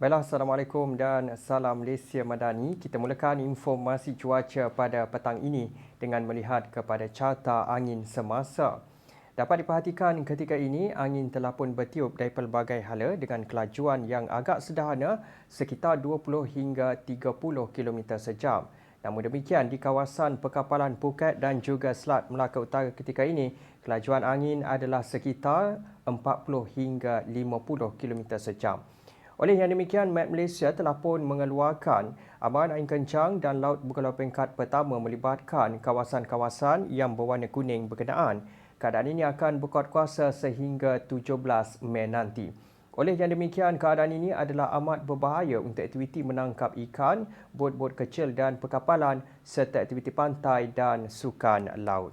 Baiklah, Assalamualaikum dan salam Malaysia Madani. Kita mulakan informasi cuaca pada petang ini dengan melihat kepada carta angin semasa. Dapat diperhatikan ketika ini, angin telah pun bertiup dari pelbagai hala dengan kelajuan yang agak sederhana sekitar 20 hingga 30 km sejam. Namun demikian, di kawasan perkapalan Phuket dan juga Selat Melaka Utara ketika ini, kelajuan angin adalah sekitar 40 hingga 50 km sejam. Oleh yang demikian, Met Malaysia telah pun mengeluarkan amaran angin kencang dan laut bergelombang peringkat pertama melibatkan kawasan-kawasan yang berwarna kuning berkenaan. Keadaan ini akan berkuat kuasa sehingga 17 Mei nanti. Oleh yang demikian, keadaan ini adalah amat berbahaya untuk aktiviti menangkap ikan, bot-bot kecil dan perkapalan serta aktiviti pantai dan sukan laut.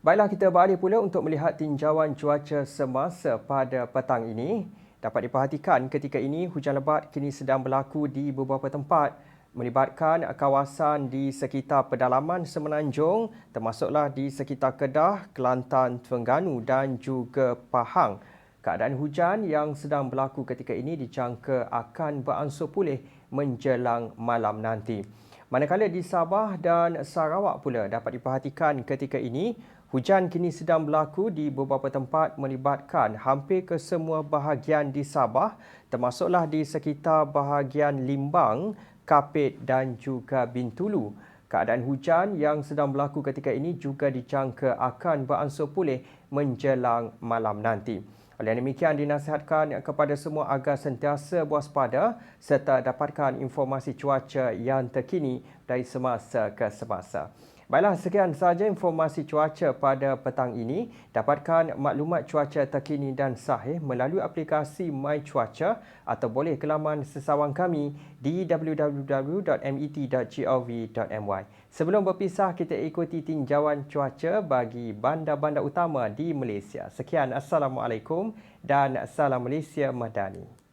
Baiklah kita beralih pula untuk melihat tinjauan cuaca semasa pada petang ini. Dapat diperhatikan ketika ini hujan lebat kini sedang berlaku di beberapa tempat melibatkan kawasan di sekitar pedalaman Semenanjung termasuklah di sekitar Kedah, Kelantan, Terengganu dan juga Pahang. Keadaan hujan yang sedang berlaku ketika ini dijangka akan beransur pulih menjelang malam nanti. Manakala di Sabah dan Sarawak pula dapat diperhatikan ketika ini Hujan kini sedang berlaku di beberapa tempat melibatkan hampir ke semua bahagian di Sabah termasuklah di sekitar bahagian Limbang, Kapit dan juga Bintulu. Keadaan hujan yang sedang berlaku ketika ini juga dijangka akan beransur pulih menjelang malam nanti. Oleh demikian dinasihatkan kepada semua agar sentiasa berwaspada serta dapatkan informasi cuaca yang terkini dari semasa ke semasa. Baiklah, sekian sahaja informasi cuaca pada petang ini. Dapatkan maklumat cuaca terkini dan sahih melalui aplikasi My Cuaca atau boleh ke laman sesawang kami di www.met.gov.my. Sebelum berpisah, kita ikuti tinjauan cuaca bagi bandar-bandar utama di Malaysia. Sekian, Assalamualaikum dan Salam Malaysia Madani.